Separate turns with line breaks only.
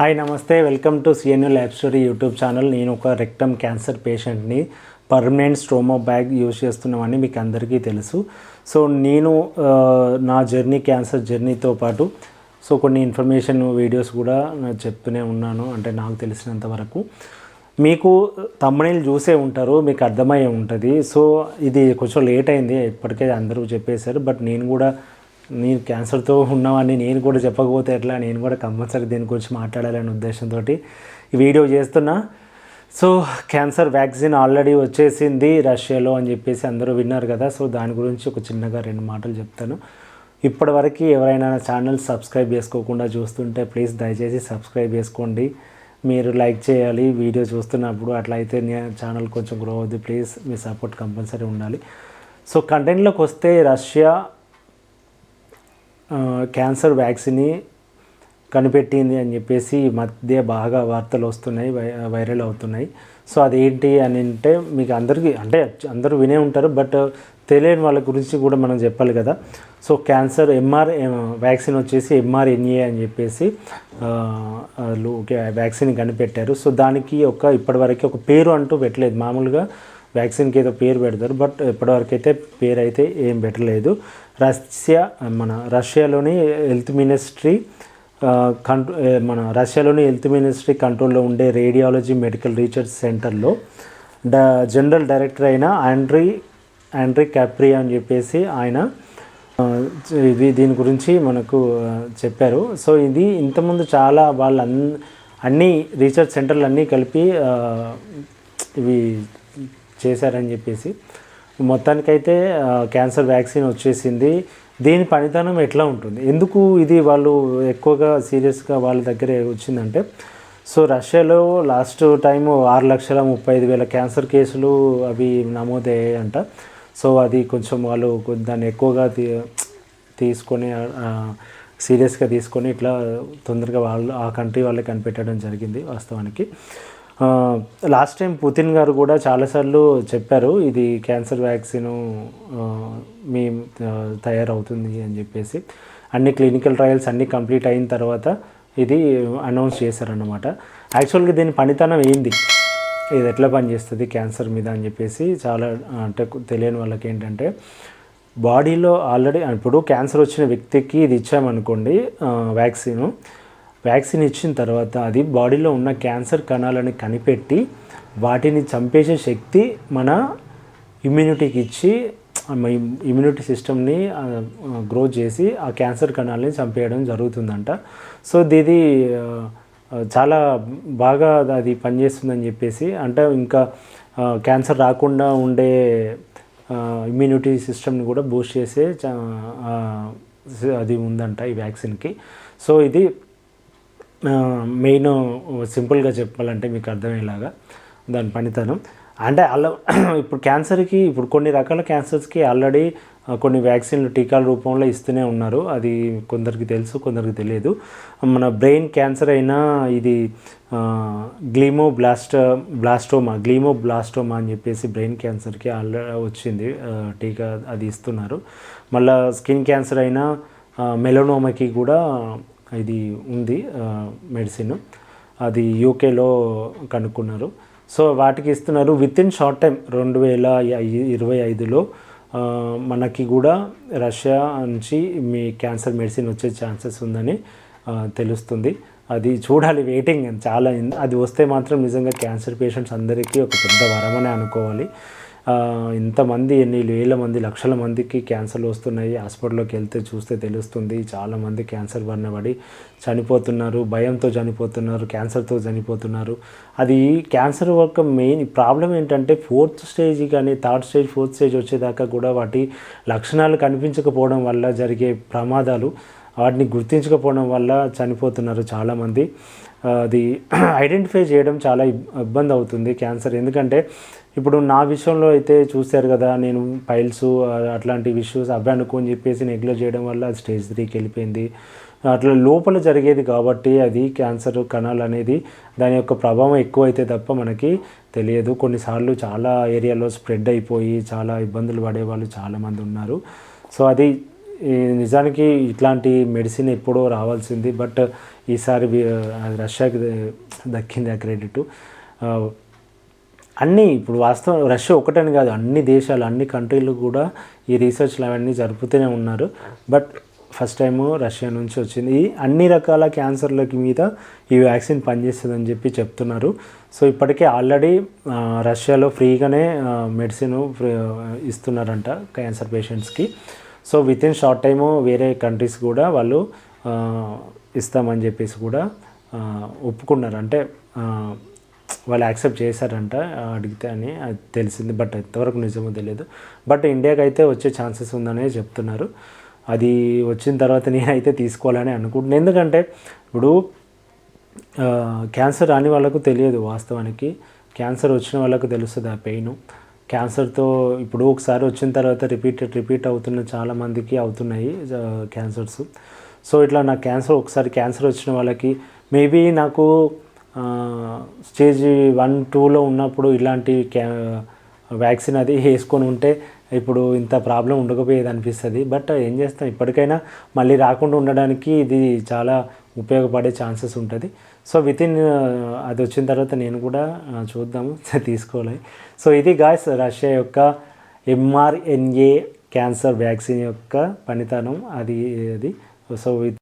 Hi నమస్తే. Welcome to సిఎన్యూ lab story YouTube channel. నేను ఒక రెక్టమ్ క్యాన్సర్ పేషెంట్ని. పర్మనెంట్ స్ట్రోమో బ్యాగ్ యూజ్ చేస్తున్నామని మీకు అందరికీ తెలుసు. సో నేను నా జర్నీ క్యాన్సర్ జర్నీతో పాటు సో కొన్ని ఇన్ఫర్మేషన్ వీడియోస్ కూడా చెప్తూనే ఉన్నాను అంటే నాకు తెలిసినంత వరకు. మీకు తమ్మనీళ్ళు చూసే ఉంటారు మీకు అర్థమయ్యే ఉంటుంది. సో ఇది కొంచెం లేట్ అయింది ఇప్పటికే అందరూ చెప్పేశారు. బట్ నేను కూడా నేను క్యాన్సర్తో ఉన్నామని నేను కూడా చెప్పకపోతే ఎట్లా? నేను కూడా కంపల్సరీ దీని గురించి మాట్లాడాలనే ఉద్దేశంతో ఈ వీడియో చేస్తున్నా. సో క్యాన్సర్ వ్యాక్సిన్ ఆల్రెడీ వచ్చేసింది రష్యాలో అని చెప్పేసి అందరూ విన్నారు కదా. సో దాని గురించి ఒక చిన్నగా రెండు మాటలు చెప్తాను. ఇప్పటివరకు ఎవరైనా ఛానల్ సబ్స్క్రైబ్ చేసుకోకుండా చూస్తుంటే ప్లీజ్ దయచేసి సబ్స్క్రైబ్ చేసుకోండి. మీరు లైక్ చేయాలి వీడియో చూస్తున్నప్పుడు అట్లయితే ఛానల్ కొంచెం గ్రో అవుద్ది. ప్లీజ్ మీ సపోర్ట్ కంపల్సరీ ఉండాలి. సో కంటెంట్లోకి వస్తే రష్యా క్యాన్సర్ వ్యాక్సిన్ని కనిపెట్టింది అని చెప్పేసి ఈ మధ్య బాగా వార్తలు వస్తున్నాయి వై- వైరల్ అవుతున్నాయి. సో అదేంటి అని అంటే మీకు అందరికీ అంటే అందరూ వినే ఉంటారు బట్ తెలియని వాళ్ళ గురించి కూడా మనం చెప్పాలి కదా. సో క్యాన్సర్ ఎంఆర్ వ్యాక్సిన్ వచ్చేసి ఎంఆర్ఎన్ఏ అని చెప్పేసి వాళ్ళు వ్యాక్సిన్ కనిపెట్టారు. సో దానికి ఒక ఇప్పటివరకు ఒక పేరు అంటూ పెట్టలేదు. మామూలుగా వ్యాక్సిన్కి ఏదో పేరు పెడతారు బట్ ఇప్పటివరకు అయితే పేరు అయితే ఏం పెట్టలేదు. రష్యా మన రష్యాలోని హెల్త్ మినిస్ట్రీ కంట్రో మన రష్యాలోని హెల్త్ మినిస్ట్రీ కంట్రోల్లో ఉండే రేడియాలజీ మెడికల్ రీసెర్చ్ సెంటర్లో డ జనరల్ డైరెక్టర్ అయిన ఆండ్రీ ఆండ్రీ క్యాప్రియా అని చెప్పేసి ఆయన ఇది దీని గురించి మనకు చెప్పారు. సో ఇది ఇంతకుముందు చాలా వాళ్ళ అన్ని రీసెర్చ్ సెంటర్లు అన్నీ కలిపి ఇవి చేశారని చెప్పేసి. మొత్తానికైతే క్యాన్సర్ వ్యాక్సిన్ వచ్చేసింది. దీని పనితనం ఎట్లా ఉంటుంది? ఎందుకు ఇది వాళ్ళు ఎక్కువగా సీరియస్గా వాళ్ళ దగ్గరే వచ్చిందంటే సో రష్యాలో లాస్ట్ టైం ఆరు లక్షల ముప్పై ఐదు వేల క్యాన్సర్ కేసులు అవి నమోదయ్యాయంట. సో అది కొంచెం వాళ్ళు దాన్ని ఎక్కువగా తీ తీసుకొని సీరియస్గా తీసుకొని ఇట్లా తొందరగా వాళ్ళు ఆ కంట్రీ వాళ్ళే కనిపెట్టడం జరిగింది వాస్తవానికి. లాస్ట్ టైం పుతిన్ గారు కూడా చాలాసార్లు చెప్పారు ఇది క్యాన్సర్ వ్యాక్సిన్ మీ తయారవుతుంది అని చెప్పేసి. అన్ని క్లినికల్ ట్రయల్స్ అన్నీ కంప్లీట్ అయిన తర్వాత ఇది అనౌన్స్ చేశారన్నమాట. యాక్చువల్గా దీని పనితనం ఏంది? ఇది ఎట్లా పనిచేస్తుంది క్యాన్సర్ మీద అని చెప్పేసి చాలా అంటే తెలియని వాళ్ళకి ఏంటంటే బాడీలో ఆల్రెడీ ఇప్పుడు క్యాన్సర్ వచ్చిన వ్యక్తికి ఇది ఇచ్చామనుకోండి వ్యాక్సిన్ వ్యాక్సిన్ ఇచ్చిన తర్వాత అది బాడీలో ఉన్న క్యాన్సర్ కణాలను కనిపెట్టి వాటిని చంపేసే శక్తి మన ఇమ్యూనిటీకి ఇచ్చి ఇమ్యూనిటీ సిస్టమ్ని గ్రో చేసి ఆ క్యాన్సర్ కణాలని చంపేయడం జరుగుతుందంట. సో ఇది చాలా బాగా అది పనిచేస్తుందని చెప్పేసి అంటే ఇంకా క్యాన్సర్ రాకుండా ఉండే ఇమ్యూనిటీ సిస్టమ్ని కూడా బూస్ట్ చేసే చా- అది ఉందంట ఈ వ్యాక్సిన్కి. సో ఇది మెయిన్ సింపుల్గా చెప్పాలంటే మీకు అర్థమయ్యేలాగా దాని పనితనం. అంటే అలా ఇప్పుడు క్యాన్సర్కి ఇప్పుడు కొన్ని రకాల క్యాన్సర్స్కి ఆల్రెడీ కొన్ని వ్యాక్సిన్లు టీకాల రూపంలో ఇస్తూనే ఉన్నారు. అది కొందరికి తెలుసు కొందరికి తెలియదు. మన బ్రెయిన్ క్యాన్సర్ అయినా ఇది glio blast blastoma glioblastoma అని చెప్పేసి బ్రెయిన్ క్యాన్సర్కి ఆల్రెడీ వచ్చింది. టీకా అది ఇస్తున్నారు. మళ్ళీ స్కిన్ క్యాన్సర్ అయినా మెలనోమాకి కూడా ఇది ఉంది మెడిసిన్. అది యూకేలో కనుక్కున్నారు. సో వాటికి ఇస్తున్నారు విత్ ఇన్ షార్ట్ టైం రెండు వేల ఇరవై ఐదులో మనకి కూడా రష్యా నుంచి మీ క్యాన్సర్ మెడిసిన్ వచ్చే ఛాన్సెస్ ఉందని తెలుస్తుంది. అది చూడాలి వెయిటింగ్ చాలా అది వస్తే మాత్రం నిజంగా క్యాన్సర్ పేషెంట్స్ అందరికీ ఒక పెద్ద వరమనే అనుకోవాలి. ఇంతమంది ఎన్ని వేల మంది లక్షల మందికి క్యాన్సర్లు వస్తున్నాయి. హాస్పిటల్లోకి వెళ్తే చూస్తే తెలుస్తుంది చాలామంది క్యాన్సర్ బారిన పడి చనిపోతున్నారు భయంతో చనిపోతున్నారు క్యాన్సర్తో చనిపోతున్నారు. అది క్యాన్సర్ యొక్క మెయిన్ ప్రాబ్లం ఏంటంటే ఫోర్త్ స్టేజ్ కానీ థర్డ్ స్టేజ్ ఫోర్త్ స్టేజ్ వచ్చేదాకా కూడా వాటి లక్షణాలు కనిపించకపోవడం వల్ల జరిగే ప్రమాదాలు వాటిని గుర్తించకపోవడం వల్ల చనిపోతున్నారు చాలామంది అది ఐడెంటిఫై చేయడం చాలా ఇబ్- ఇబ్బంది అవుతుంది క్యాన్సర్. ఎందుకంటే ఇప్పుడు నా విషయంలో అయితే చూశారు కదా నేను పైల్స్ అట్లాంటి ఇష్యూస్ అవి అనుకోని చెప్పేసి నెగ్లెక్ట్ చేయడం వల్ల అది స్టేజ్ త్రీకి వెళ్ళిపోయింది. అట్లా లోపల జరిగేది కాబట్టి అది క్యాన్సర్ కణాలు అనేది దాని యొక్క ప్రభావం ఎక్కువైతే తప్ప మనకి తెలియదు. కొన్నిసార్లు చాలా ఏరియాలో స్ప్రెడ్ అయిపోయి చాలా ఇబ్బందులు పడే వాళ్ళు చాలామంది ఉన్నారు. సో అది నిజానికి ఇట్లాంటి మెడిసిన్ ఎప్పుడో రావాల్సింది బట్ ఈసారి రష్యాకి దక్కింది ఆ క్రెడిట్. అన్నీ ఇప్పుడు వాస్తవం రష్యా ఒకటని కాదు అన్ని దేశాలు అన్ని కంట్రీలు కూడా ఈ రీసెర్చ్లు అవన్నీ జరుపుతూనే ఉన్నారు. బట్ ఫస్ట్ టైము రష్యా నుంచి వచ్చింది. ఈ అన్ని రకాల క్యాన్సర్లకి మీద ఈ వ్యాక్సిన్ పనిచేస్తుందని చెప్పి చెప్తున్నారు. సో ఇప్పటికే ఆల్రెడీ రష్యాలో ఫ్రీగానే మెడిసిన్ ఇస్తున్నారంట క్యాన్సర్ పేషెంట్స్కి. So with in short time వేరే కంట్రీస్ కూడా వాళ్ళు ఇస్తామని చెప్పేసి కూడా ఒప్పుకున్నారు. అంటే వాళ్ళు యాక్సెప్ట్ చేశారంట అడిగితే అని అది తెలిసింది. బట్ ఎంతవరకు నిజమో తెలియదు. బట్ ఇండియాకి అయితే వచ్చే ఛాన్సెస్ ఉందనే చెప్తున్నారు. అది వచ్చిన తర్వాత నేనైతే తీసుకోవాలని అనుకుంటున్నాను ఎందుకంటే ఇప్పుడు క్యాన్సర్ రాని వాళ్ళకు తెలియదు వాస్తవానికి. క్యాన్సర్ వచ్చిన వాళ్ళకు తెలుస్తుంది ఆ పెయిన్ క్యాన్సర్తో ఇప్పుడు ఒకసారి వచ్చిన తర్వాత రిపీట్ రిపీట్ అవుతున్న చాలా మందికి అవుతున్నాయి క్యాన్సర్స్. సో ఇట్లా నాకు క్యాన్సర్ ఒకసారి క్యాన్సర్ వచ్చిన వాళ్ళకి మేబీ నాకు స్టేజ్ వన్ టూలో ఉన్నప్పుడు ఇలాంటి క్యా వ్యాక్సిన్ అది వేసుకొని ఉంటే ఇప్పుడు ఇంత ప్రాబ్లం ఉండకపోయేది అనిపిస్తుంది. బట్ ఏం చేస్తాం? ఇప్పటికైనా మళ్ళీ రాకుండా ఉండడానికి ఇది చాలా ఉపయోగపడే ఛాన్సెస్ ఉంటుంది. సో విత్ ఇన్ అది వచ్చిన తర్వాత నేను కూడా చూద్దాము. తీసుకోవాలి. సో ఇది గాయస్ రష్యా యొక్క ఎంఆర్ఎన్ఏ క్యాన్సర్ వ్యాక్సిన్ యొక్క పనితనం. అది అది. సో ఇది